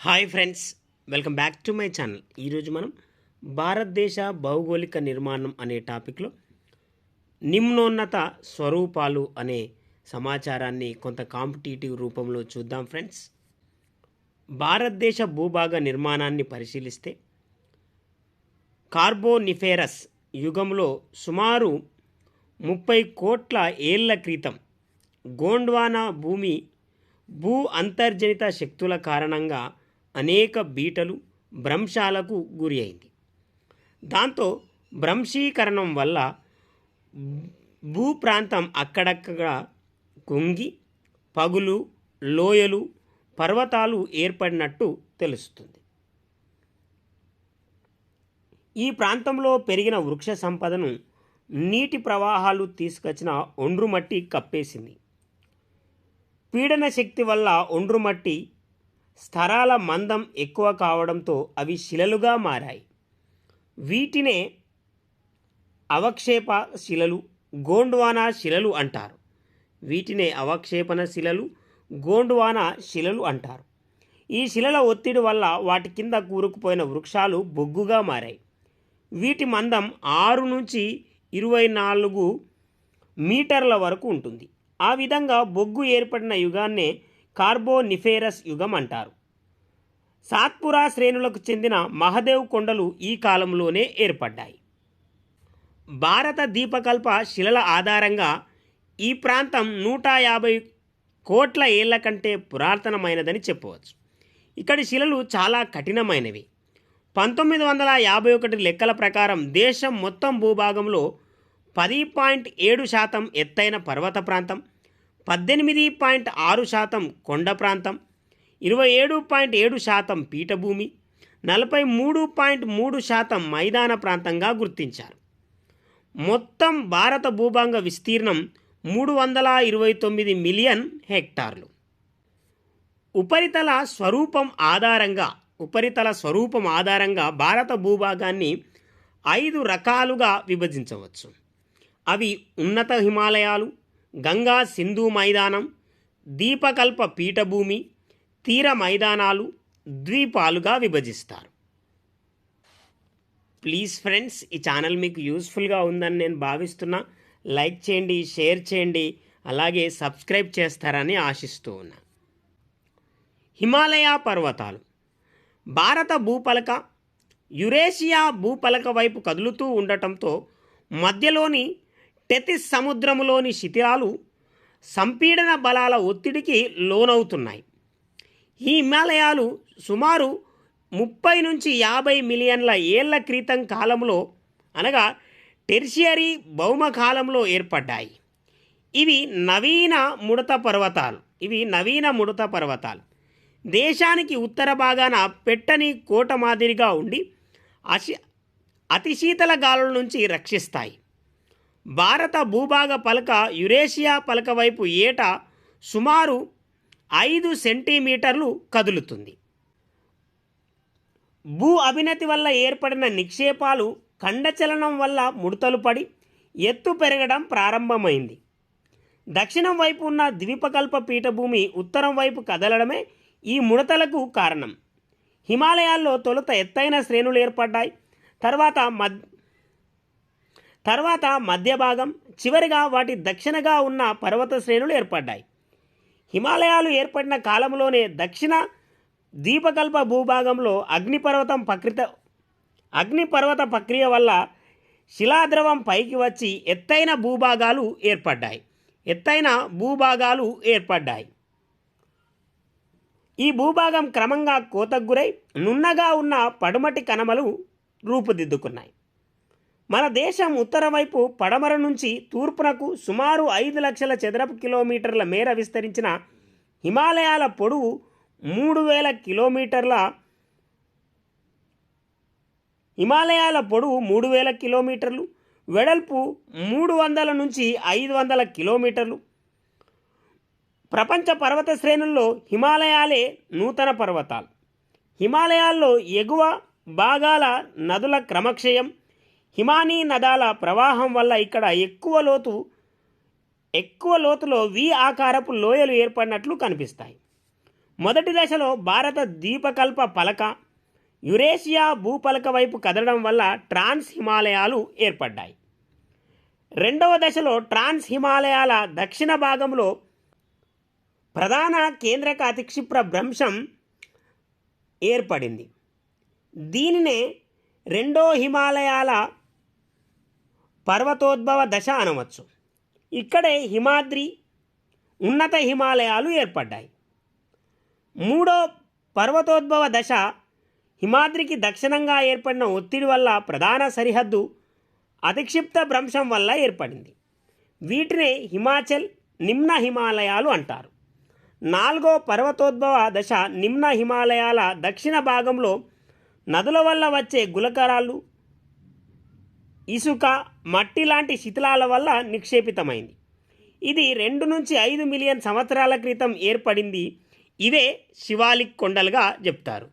Hi friends welcome back to my channel ఈరోజు మనం భారతదేశ భౌగోళిక నిర్మాణం అనే టాపిక్లో నిమ్నోన్నత స్వరూపాలు అనే సమాచారాన్ని కొంత కాంపిటేటివ్ రూపంలో చూద్దాం ఫ్రెండ్స్ భారతదేశ భూభాగ నిర్మాణాన్ని పరిశీలిస్తే కార్బోనిఫేరస్ యుగంలో సుమారు ముప్పై కోట్ల ఏళ్ళ క్రితం గోండ్వానా భూమి భూ అంతర్జనిత శక్తుల కారణంగా అనేక బీటలు భ్రంశాలకు గురి అయింది. దాంతో భ్రంశీకరణం వల్ల భూ ప్రాంతం అక్కడక్కడ కుంగి పగులు లోయలు పర్వతాలు ఏర్పడినట్టు తెలుస్తుంది. ఈ ప్రాంతంలో పెరిగిన వృక్ష సంపదను నీటి ప్రవాహాలు తీసుకొచ్చిన ఒండ్రుమట్టి కప్పేసింది. పీడన శక్తి వల్ల ఒండ్రుమట్టి స్థరాల మందం ఎక్కువ కావడంతో అవి శిలలుగా మారాయి. వీటినే అవక్షేప శిలలు గోండ్వానా శిలలు అంటారు. వీటినే అవక్షేపణ శిలలు గోండ్వానా శిలలు అంటారు. ఈ శిలల ఒత్తిడి వల్ల వాటి కింద కూరుకుపోయిన వృక్షాలు బొగ్గుగా మారాయి. వీటి మందం ఆరు నుంచి ఇరవై నాలుగు మీటర్ల వరకు ఉంటుంది. ఆ విధంగా బొగ్గు ఏర్పడిన యుగాన్నే కార్బోనిఫేరస్ యుగం అంటారు. సాత్పురా శ్రేణులకు చెందిన మహదేవ్ కొండలు ఈ కాలంలోనే ఏర్పడ్డాయి. భారత దీపకల్ప శిలల ఆధారంగా ఈ ప్రాంతం నూట యాభై కోట్ల ఏళ్ళ కంటే పురాతనమైనదని చెప్పవచ్చు. ఇక్కడి శిలలు చాలా కఠినమైనవి. పంతొమ్మిది వందల యాభై ఒకటి లెక్కల ప్రకారం దేశం మొత్తం భూభాగంలో పది పాయింట్ ఏడు శాతం ఎత్తైన పర్వత ప్రాంతం పద్దెనిమిది పాయింట్ ఆరు శాతం కొండ ప్రాంతం ఇరవై ఏడు పాయింట్ ఏడు శాతం పీఠభూమి నలభై మూడు పాయింట్ మూడు శాతం మైదాన ప్రాంతంగా గుర్తించారు. మొత్తం భారత భూభాగ విస్తీర్ణం మూడు వందల ఇరవై తొమ్మిది మిలియన్ హెక్టార్లు. ఉపరితల స్వరూపం ఆధారంగా ఉపరితల స్వరూపం ఆధారంగా భారత భూభాగాన్ని ఐదు రకాలుగా విభజించవచ్చు. అవి ఉన్నత హిమాలయాలు గంగా సింధు మైదానం దీపకల్ప పీఠభూమి తీర మైదానాలు ద్వీపాలుగా విభజిస్తారు. ప్లీజ్ ఫ్రెండ్స్ ఈ ఛానల్ మీకు యూస్ఫుల్గా ఉందని నేను భావిస్తున్నా. లైక్ చేయండి షేర్ చేయండి అలాగే సబ్స్క్రైబ్ చేస్తారని ఆశిస్తూ ఉన్నా. హిమాలయ పర్వతాలు. భారత భూపలక యురేషియా భూపలక వైపు కదులుతూ ఉండటంతో మధ్యలోని టెతిస్ సముద్రములోని శిథిలాలు సంపీడన బలాల ఒత్తిడికి లోనవుతున్నాయి. ఈ హిమాలయాలు సుమారు ముప్పై నుంచి యాభై మిలియన్ల ఏళ్ళ క్రితం కాలంలో అనగా టెర్షియరీ భౌమకాలంలో ఏర్పడ్డాయి. ఇవి నవీన ముడత పర్వతాలు. ఇవి నవీన ముడత పర్వతాలు. దేశానికి ఉత్తర భాగాన పెట్టని కోట మాదిరిగా ఉండి అశి అతి శీతల గాలుల నుంచి రక్షిస్తాయి. భారత భూభాగ పలక యురేషియా పలక వైపు ఏటా సుమారు ఐదు సెంటీమీటర్లు కదులుతుంది. భూ అవినతి వల్ల ఏర్పడిన నిక్షేపాలు ఖండచలనం వల్ల ముడతలు పడి ఎత్తు పెరగడం ప్రారంభమైంది. దక్షిణం వైపు ఉన్న ద్వీపకల్ప పీఠభూమి ఉత్తరం వైపు కదలడమే ఈ ముడతలకు కారణం. హిమాలయాల్లో తొలుత ఎత్తైన శ్రేణులు ఏర్పడ్డాయి. తర్వాత మద్ తర్వాత మధ్య భాగం చివరిగా వాటి దక్షిణగా ఉన్న పర్వత శ్రేణులు ఏర్పడ్డాయి. హిమాలయాలు ఏర్పడిన కాలంలోనే దక్షిణ ద్వీపకల్ప భూభాగంలో అగ్నిపర్వతం ప్రకృత అగ్నిపర్వత ప్రక్రియ వల్ల శిలాద్రవం పైకి వచ్చి ఎత్తైన భూభాగాలు ఏర్పడ్డాయి. ఎత్తైన భూభాగాలు ఏర్పడ్డాయి. ఈ భూభాగం క్రమంగా కోతకు గురై నున్నగా ఉన్న పడుమటి కనమలు రూపుదిద్దుకున్నాయి. మన దేశం ఉత్తర వైపు పడమర నుంచి తూర్పునకు సుమారు ఐదు లక్షల చదరపు కిలోమీటర్ల మేర విస్తరించిన హిమాలయాల పొడవు మూడు వేల కిలోమీటర్ల హిమాలయాల పొడవు మూడు వేల కిలోమీటర్లు వెడల్పు మూడు వందల నుంచి ఐదు వందల కిలోమీటర్లు. ప్రపంచ పర్వత శ్రేణుల్లో హిమాలయాలే నూతన పర్వతాలు. హిమాలయాల్లో ఎగువ భాగాల నదుల క్రమక్షయం హిమానీ నదాల ప్రవాహం వల్ల ఇక్కడ ఎక్కువ లోతు ఎక్కువ లోతులో వి ఆకారపు లోయలు ఏర్పడినట్లు కనిపిస్తాయి. మొదటి దశలో భారత ద్వీపకల్ప పలక యురేషియా భూపలక వైపు కదలడం వల్ల ట్రాన్స్ హిమాలయాలు ఏర్పడ్డాయి. రెండవ దశలో ట్రాన్స్ హిమాలయాల దక్షిణ భాగంలో ప్రధాన కేంద్రక అతిక్షిప్ర భ్రంశం ఏర్పడింది. దీనినే రెండో హిమాలయాల పర్వతోద్భవ దశ అనవచ్చు. ఇక్కడే హిమాద్రి ఉన్నత హిమాలయాలు ఏర్పడ్డాయి. మూడో పర్వతోద్భవ దశ హిమాద్రికి దక్షిణంగా ఏర్పడిన ఒత్తిడి వల్ల ప్రధాన సరిహద్దు అతిక్షిప్త భ్రంశం వల్ల ఏర్పడింది. వీటినే హిమాచల్ నిమ్న హిమాలయాలు అంటారు. నాలుగో పర్వతోద్భవ దశ నిమ్న హిమాలయాల దక్షిణ భాగంలో నదుల వల్ల వచ్చే గులకరాలు ఇసుక మట్టి లాంటి శిథిలాల వల్ల నిక్షేపితమైంది. ఇది రెండు నుంచి ఐదు మిలియన్ సంవత్సరాల క్రితం ఏర్పడింది. ఇవే శివాలిక్ కొండలుగా చెప్తారు.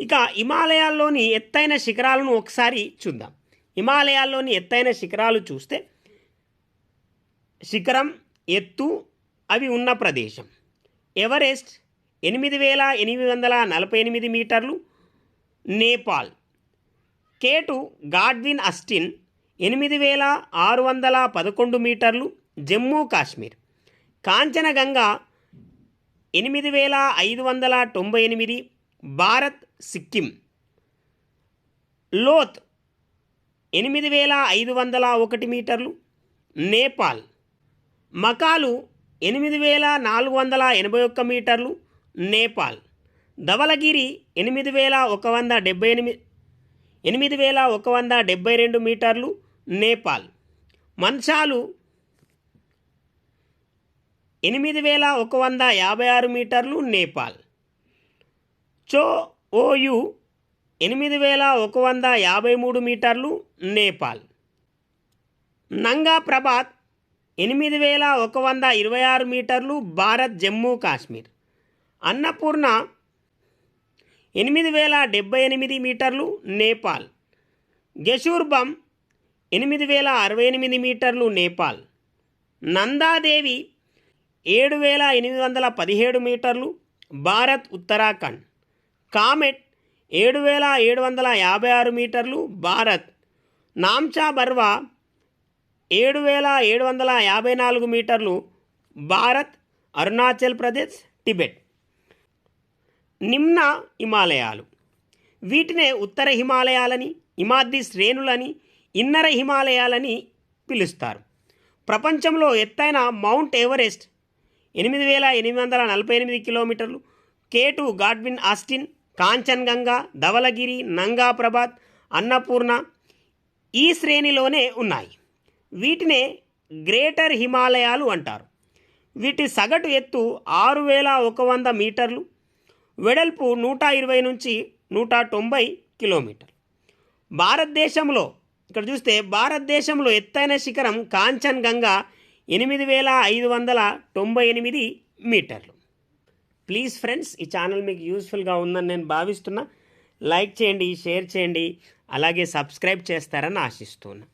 ఇక హిమాలయాల్లోని ఎత్తైన శిఖరాలను ఒకసారి చూద్దాం. హిమాలయాల్లోని ఎత్తైన శిఖరాలు చూస్తే శిఖరం ఎత్తు అవి ఉన్న ప్రదేశం. ఎవరెస్ట్ ఎనిమిది వేల ఎనిమిది వందల నలభై ఎనిమిది మీటర్లు. నేపాల్ కేటు గాడ్విన్ అస్టిన్ ఎనిమిది వేల ఆరు వందల పదకొండు మీటర్లు జమ్మూ కాశ్మీర్. కాంచనగంగా ఎనిమిది వేల ఐదు వందల తొంభై ఎనిమిది. భారత్ సిక్కిం. లోత్ ఎనిమిది వేల ఐదు వందల ఒకటి మీటర్లు నేపాల్. మకాలు ఎనిమిది వేల నాలుగు వందల ఎనభై ఒక్క మీటర్లు నేపాల్. ధవలగిరి ఎనిమిది వేల ఒక వంద డెబ్బై ఎనిమిది ఎనిమిది వేల ఒక వంద డెబ్బై రెండు మీటర్లు నేపాల్. మంచాలు ఎనిమిది వేల ఒక వంద యాభై ఆరు మీటర్లు నేపాల్. చో ఓయు ఎనిమిది వేల ఒక వంద యాభై మూడు మీటర్లు నేపాల్. నంగా ప్రభాత్ ఎనిమిది వేల ఒక వంద ఇరవై ఆరు మీటర్లు భారత్ జమ్మూ కాశ్మీర్. అన్నపూర్ణ ఎనిమిది వేల డెబ్బై ఎనిమిది మీటర్లు నేపాల్. గెషూర్బమ్ ఎనిమిది వేల అరవై ఎనిమిది మీటర్లు నేపాల్. నందాదేవి ఏడు వేల ఎనిమిది వందల పదిహేడు మీటర్లు భారత్ ఉత్తరాఖండ్. కామెట్ ఏడు వేల ఏడు వందల యాభై ఆరు మీటర్లు భారత్. నామ్చా బర్వా ఏడు వేల ఏడు వందల యాభై నాలుగు మీటర్లు భారత్ అరుణాచల్ ప్రదేశ్ టిబెట్. నిమ్న హిమాలయాలు. వీటినే ఉత్తర హిమాలయాలని హిమాద్రి శ్రేణులని ఇన్నర హిమాలయాలని పిలుస్తారు. ప్రపంచంలో ఎత్తైన మౌంట్ ఎవరెస్ట్ ఎనిమిది వేల ఎనిమిది వందల నలభై ఎనిమిది కిలోమీటర్లు K two Godwin Austen Kanchenjunga Dhaulagiri Nanga Parbat Annapurna ఈ శ్రేణిలోనే ఉన్నాయి. వీటినే గ్రేటర్ హిమాలయాలు అంటారు. వీటి సగటు ఎత్తు ఆరు వేల ఒక వంద మీటర్లు వెడల్పు నూట ఇరవై నుంచి నూట తొంభై కిలోమీటర్ భారతదేశంలో ఇక్కడ చూస్తే భారతదేశంలో ఎత్తైన శిఖరం కాంచన్ గంగా ఎనిమిది వేల ఐదు వందల తొంభై ఎనిమిది మీటర్లు. ప్లీజ్ ఫ్రెండ్స్ ఈ ఛానల్ మీకు యూస్ఫుల్గా ఉందని నేను భావిస్తున్నా. లైక్ చేయండి షేర్ చేయండి అలాగే సబ్స్క్రైబ్ చేస్తారని ఆశిస్తున్నా.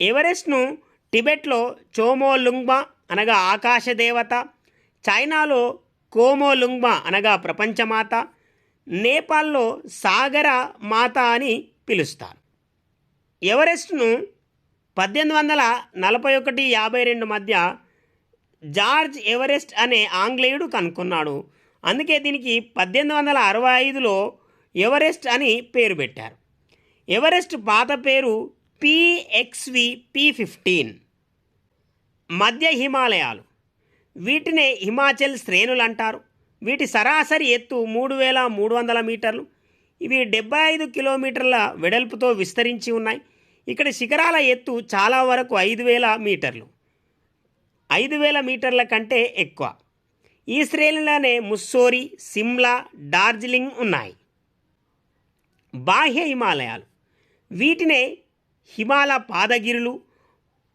ఎవరెస్ట్ను టిబెట్లో చోమోలుంగ్మా అనగా ఆకాశ దేవత చైనాలో కోమోలుంగ్మా అనగా ప్రపంచమాత నేపాల్లో సాగర మాత అని పిలుస్తారు. ఎవరెస్ట్ను పద్దెనిమిది వందల నలభై ఒకటి యాభై రెండు మధ్య జార్జ్ ఎవరెస్ట్ అనే ఆంగ్లేయుడు కనుక్కున్నాడు. అందుకే దీనికి పద్దెనిమిది వందల అరవై ఐదులో ఎవరెస్ట్ అని పేరు పెట్టారు. ఎవరెస్ట్ పాత పేరు పిఎక్స్వి పి ఫిఫ్టీన్ మధ్య హిమాలయాలు. వీటినే హిమాచల్ శ్రేణులు అంటారు వీటి సరాసరి ఎత్తు మూడు వేల మూడు వందల మీటర్లు. ఇవి డెబ్బై ఐదు కిలోమీటర్ల వెడల్పుతో విస్తరించి ఉన్నాయి. ఇక్కడ శిఖరాల ఎత్తు చాలా వరకు ఐదు వేల మీటర్లు. ఐదు వేల మీటర్ల కంటే ఎక్కువ. ఈ శ్రేణిలోనే ముస్సోరి సిమ్లా డార్జిలింగ్ ఉన్నాయి. బాహ్య హిమాలయాలు. వీటినే హిమాల పాదగిరులు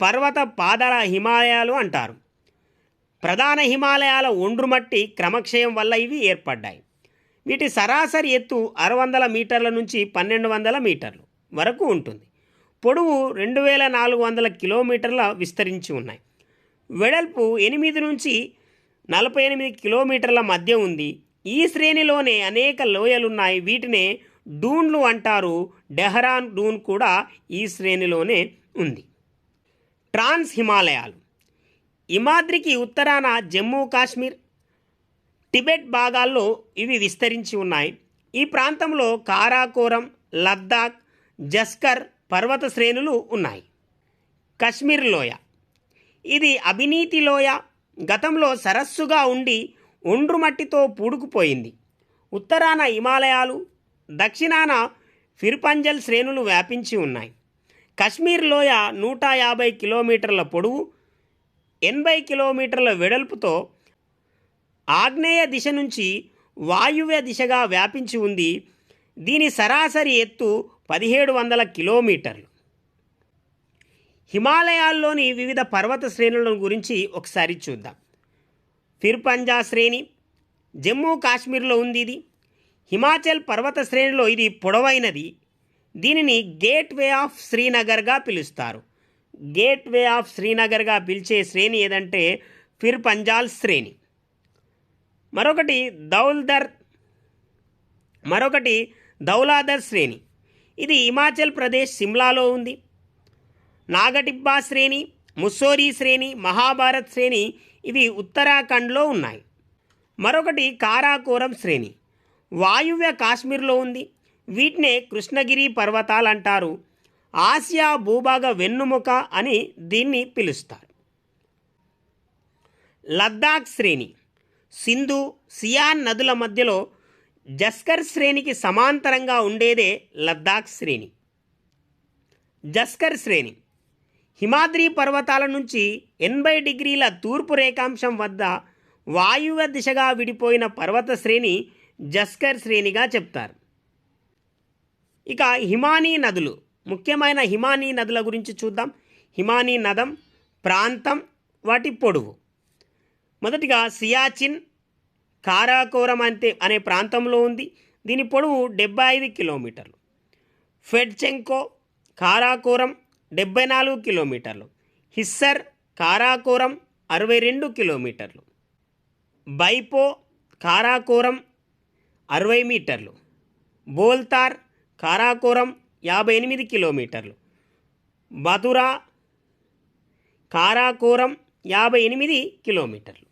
పర్వత పాదల హిమాలయాలు అంటారు. ప్రధాన హిమాలయాల ఒండ్రుమట్టి క్రమక్షయం వల్ల ఇవి ఏర్పడ్డాయి. వీటి సరాసరి ఎత్తు ఆరు వందల మీటర్ల నుంచి పన్నెండు వందల మీటర్లు వరకు ఉంటుంది. పొడవు రెండు వేల నాలుగు వందల కిలోమీటర్ల విస్తరించి ఉన్నాయి. వెడల్పు ఎనిమిది నుంచి నలభై ఎనిమిది కిలోమీటర్ల మధ్య ఉంది. ఈ శ్రేణిలోనే అనేక లోయలున్నాయి. వీటినే డూన్లు అంటారు. డెహరాన్ డూన్ కూడా ఈ శ్రేణిలోనే ఉంది. ట్రాన్స్ హిమాలయాలు. హిమాద్రికి ఉత్తరాన జమ్మూ కాశ్మీర్ టిబెట్ భాగాల్లో ఇవి విస్తరించి ఉన్నాయి. ఈ ప్రాంతంలో కారాకోరం లద్దాఖ్ జస్కర్ పర్వత శ్రేణులు ఉన్నాయి. కశ్మీర్ లోయ. ఇది అవినీతి లోయ. గతంలో సరస్సుగా ఉండి ఒండ్రుమట్టితో పూడుకుపోయింది. ఉత్తరాన హిమాలయాలు దక్షిణాన ఫిర్పంజల్ శ్రేణులు వ్యాపించి ఉన్నాయి. కశ్మీర్ లోయ నూట యాభై కిలోమీటర్ల పొడవు ఎనభై కిలోమీటర్ల వెడల్పుతో ఆగ్నేయ దిశ నుంచి వాయువ్య దిశగా వ్యాపించి ఉంది. దీని సరాసరి ఎత్తు పదిహేడు వందల కిలోమీటర్లు. హిమాలయాల్లోని వివిధ పర్వత శ్రేణులను గురించి ఒకసారి చూద్దాం. ఫిర్పంజా శ్రేణి జమ్మూ కాశ్మీర్లో ఉంది ఇది. హిమాచల్ పర్వత శ్రేణిలో ఇది పొడవైనది. దీనిని గేట్ వే ఆఫ్ శ్రీనగర్గా పిలుస్తారు. గేట్ వే ఆఫ్ శ్రీనగర్గా పిలిచే శ్రేణి ఏదంటే ఫిర్ పంజాల్ శ్రేణి. మరొకటి దౌల్దర్ మరొకటి దౌలాదర్ శ్రేణి. ఇది హిమాచల్ ప్రదేశ్ సిమ్లాలో ఉంది. నాగటిబ్బా శ్రేణి ముస్సోరీ శ్రేణి మహాభారత్ శ్రేణి ఇవి ఉత్తరాఖండ్లో ఉన్నాయి. మరొకటి కారాకోరం శ్రేణి. వాయువ్య కాశ్మీర్లో ఉంది. వీటినే కృష్ణగిరి పర్వతాలు అంటారు. ఆసియా భూభాగ వెన్నుముక అని దీన్ని పిలుస్తారు. లద్దాఖ్ శ్రేణి సింధు సియాన్ నదుల మధ్యలో జస్కర్ శ్రేణికి సమాంతరంగా ఉండేదే లద్దాఖ్ శ్రేణి. జస్కర్ శ్రేణి హిమాద్రి పర్వతాల నుంచి ఎనభై డిగ్రీల తూర్పు రేఖాంశం వద్ద వాయువ్య దిశగా విడిపోయిన పర్వత శ్రేణి జస్కర్ శ్రేణిగా చెప్తారు. ఇక హిమానీ నదులు ముఖ్యమైన హిమానీ నదుల గురించి చూద్దాం. హిమానీ నదం ప్రాంతం వాటి పొడవు. మొదటిగా సియాచిన్ కారాకోరం అంతే అనే ప్రాంతంలో ఉంది. దీని పొడవు డెబ్బై ఐదు కిలోమీటర్లు. ఫెడ్చెంకో కారాకోరం డెబ్బై నాలుగు కిలోమీటర్లు. హిస్సర్ కారాకోరం అరవై రెండు కిలోమీటర్లు. బైపో కారాకోరం అరవై మీటర్లు. బోల్తార్ కారాకోరం యాభై ఎనిమిది కిలోమీటర్లు. బతురా కారాకోరం యాభై ఎనిమిది కిలోమీటర్లు.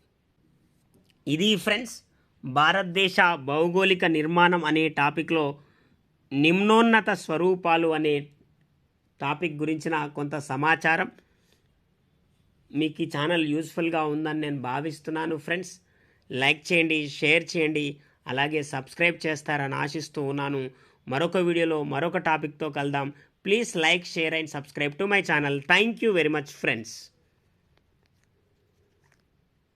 ఇది ఫ్రెండ్స్ భారతదేశ భౌగోళిక నిర్మాణం అనే టాపిక్లో నిమ్నోన్నత స్వరూపాలు అనే టాపిక్ గురించిన కొంత సమాచారం. మీకు ఈ ఛానల్ యూస్ఫుల్గా ఉందని నేను భావిస్తున్నాను ఫ్రెండ్స్. లైక్ చేయండి షేర్ చేయండి అలాగే సబ్స్క్రైబ్ చేస్తారని ఆశిస్తూ ఉన్నాను. మరొక వీడియోలో మరొక టాపిక్తో కలుద్దాం. Please like share and subscribe to my channel. Thank you very much friends.